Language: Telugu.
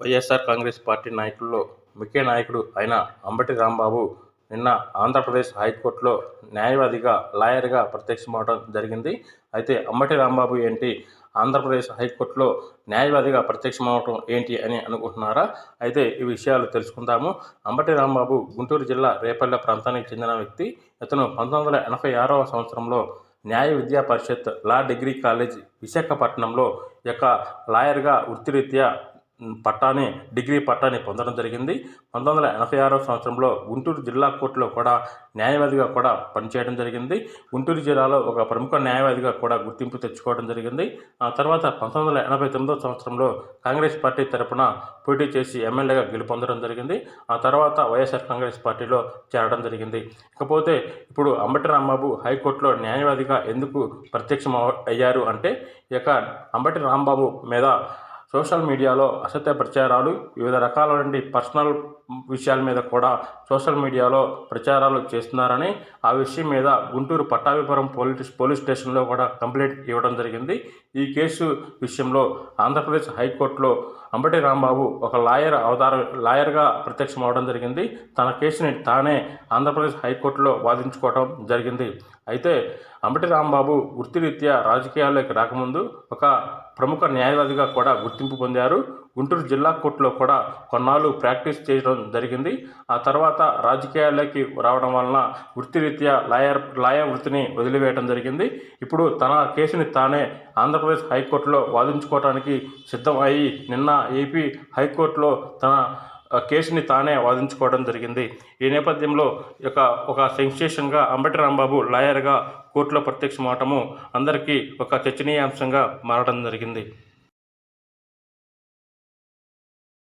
వైఎస్ఆర్ కాంగ్రెస్ పార్టీ నాయకుల్లో ముఖ్య నాయకుడు అయిన అంబటి రాంబాబు నిన్న ఆంధ్రప్రదేశ్ హైకోర్టులో న్యాయవాదిగా లాయర్గా ప్రత్యక్షమవడం జరిగింది. అయితే అంబటి రాంబాబు ఏంటి? ఆంధ్రప్రదేశ్ హైకోర్టులో న్యాయవాదిగా ప్రత్యక్షమవటం ఏంటి అని అనుకుంటున్నారా? అయితే ఈ విషయాలు తెలుసుకుందాము. అంబటి రాంబాబు గుంటూరు జిల్లా రేపల్లె ప్రాంతానికి చెందిన వ్యక్తి. ఇతను పంతొమ్మిది వందల ఎనభై ఆరవ సంవత్సరంలో న్యాయ విద్యా పరిషత్ లా డిగ్రీ కాలేజ్ విశాఖపట్నంలో యొక్క లాయర్గా వృత్తిరీత్యా పట్టాని డిగ్రీ పట్టాని పొందడం జరిగింది. పంతొమ్మిది వందల ఎనభై ఆరవ సంవత్సరంలో గుంటూరు జిల్లా కోర్టులో కూడా న్యాయవాదిగా కూడా పనిచేయడం జరిగింది. గుంటూరు జిల్లాలో ఒక ప్రముఖ న్యాయవాదిగా కూడా గుర్తింపు తెచ్చుకోవడం జరిగింది. ఆ తర్వాత పంతొమ్మిది వందల ఎనభై తొమ్మిదో సంవత్సరంలో కాంగ్రెస్ పార్టీ తరపున పోటీ చేసి ఎమ్మెల్యేగా గెలుపొందడం జరిగింది. ఆ తర్వాత వైఎస్ఆర్ కాంగ్రెస్ పార్టీలో చేరడం జరిగింది. ఇకపోతే ఇప్పుడు అంబటి రాంబాబు హైకోర్టులో న్యాయవాదిగా ఎందుకు ప్రత్యక్షం అవ- అయ్యారు అంటే ఇక అంబటి రాంబాబు మీద సోషల్ మీడియాలో అసత్య ప్రచారాలు వివిధ రకాల పర్సనల్ విషయాల మీద కూడా సోషల్ మీడియాలో ప్రచారాలు చేస్తున్నారని ఆ విషయం మీద గుంటూరు పట్టాభిపురం పోలీస్ పోలీస్ స్టేషన్లో కూడా కంప్లైంట్ ఇవ్వడం జరిగింది. ఈ కేసు విషయంలో ఆంధ్రప్రదేశ్ హైకోర్టులో అంబటి రాంబాబు ఒక లాయర్ అవతార లాయర్గా ప్రత్యక్షం అవడం జరిగింది. తన కేసుని తానే ఆంధ్రప్రదేశ్ హైకోర్టులో వాదించుకోవడం జరిగింది. అయితే అంబటి రాంబాబు వృత్తిరీత్యా రాజకీయాల్లోకి రాకముందు ఒక ప్రముఖ న్యాయవాదిగా కూడా గుర్తింపు పొందారు. గుంటూరు జిల్లా కోర్టులో కూడా కొన్నాళ్ళు ప్రాక్టీస్ చేయడం జరిగింది. ఆ తర్వాత రాజకీయాల్లోకి రావడం వలన వృత్తిరీత్యా లాయర్ లాయర్ వృత్తిని వదిలివేయడం జరిగింది. ఇప్పుడు తన కేసుని తానే ఆంధ్రప్రదేశ్ హైకోర్టులో వాదించుకోవడానికి సిద్ధం అయి నిన్న ఏపీ హైకోర్టులో తన కేసుని తానే వాదించుకోవడం జరిగింది. ఈ నేపథ్యంలో ఒక ఒక సెన్సేషన్గా అంబటి రాంబాబు లాయర్గా కోర్టులో ప్రత్యక్షమవటము అందరికీ ఒక చర్చనీయాంశంగా మారడం జరిగింది.